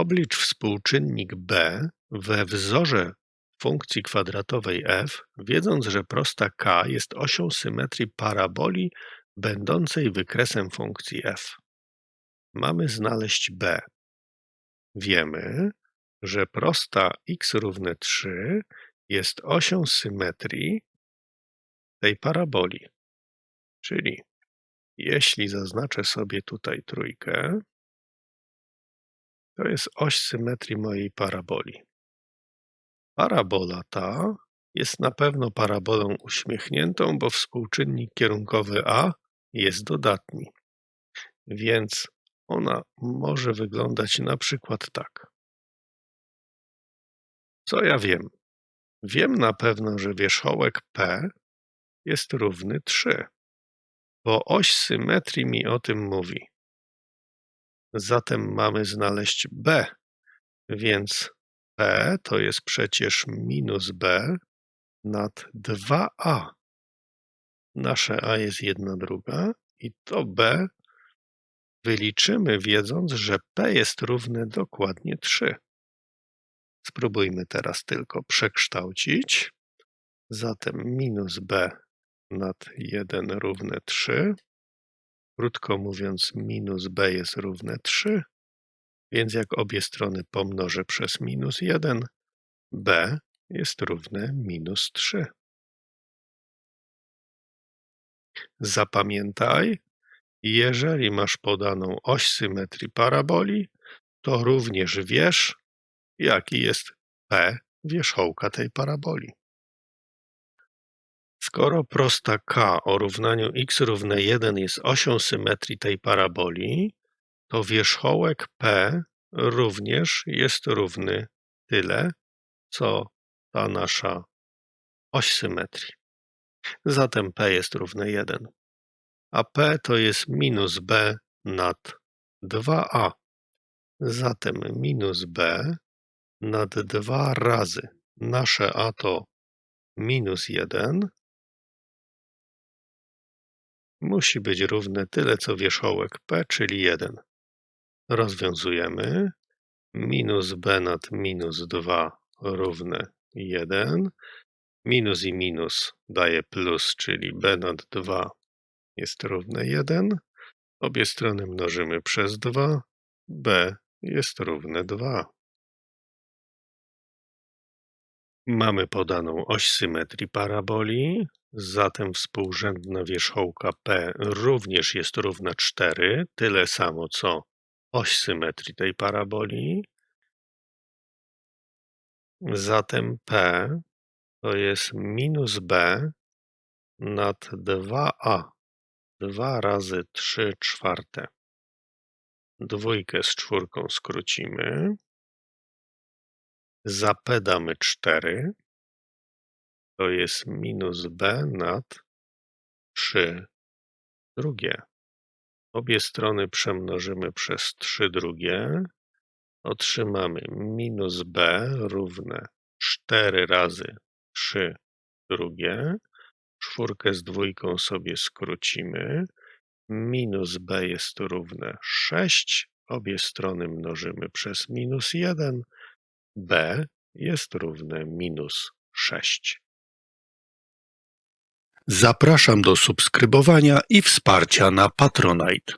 Oblicz współczynnik b we wzorze funkcji kwadratowej f, wiedząc, że prosta k jest osią symetrii paraboli będącej wykresem funkcji f. Mamy znaleźć b. Wiemy, że prosta x równe 3 jest osią symetrii tej paraboli. Czyli jeśli zaznaczę sobie tutaj trójkę, to jest oś symetrii mojej paraboli. Parabola ta jest na pewno parabolą uśmiechniętą, bo współczynnik kierunkowy a jest dodatni. Więc ona może wyglądać na przykład tak. Co ja wiem? Wiem na pewno, że wierzchołek P jest równy 3, bo oś symetrii mi o tym mówi. Zatem mamy znaleźć B, więc P to jest przecież minus B nad 2A. Nasze A jest jedna druga i to B wyliczymy wiedząc, że P jest równe dokładnie 3. Spróbujmy teraz tylko przekształcić. Zatem minus b nad 1 równe 3. Krótko mówiąc, minus b jest równe 3, więc jak obie strony pomnożę przez minus 1, b jest równe minus 3. Zapamiętaj, jeżeli masz podaną oś symetrii paraboli, to również wiesz, jaki jest p wierzchołka tej paraboli. Skoro prosta k o równaniu x równe 1 jest osią symetrii tej paraboli, to wierzchołek p również jest równy tyle, co ta nasza oś symetrii. Zatem p jest równe 1, a p to jest minus b nad 2a. Zatem minus b nad 2 razy nasze a to minus 1 musi być równe tyle, co wierzchołek p, czyli 1. Rozwiązujemy. Minus b nad minus 2 równe 1. Minus i minus daje plus, czyli b nad 2 jest równe 1. Obie strony mnożymy przez 2. b jest równe 2. Mamy podaną oś symetrii paraboli, zatem współrzędna wierzchołka P również jest równa 4, tyle samo co oś symetrii tej paraboli. Zatem P to jest minus B nad 2A. 2 razy 3 czwarte. Dwójkę z czwórką skrócimy. Za damy 4. To jest minus B nad 3 drugie. Obie strony przemnożymy przez 3 drugie. Otrzymamy minus B równe 4 razy 3 drugie. Czwórkę z dwójką sobie skrócimy. Minus B jest równe 6. Obie strony mnożymy przez minus 1 b jest równe minus 6. Zapraszam do subskrybowania i wsparcia na Patronite.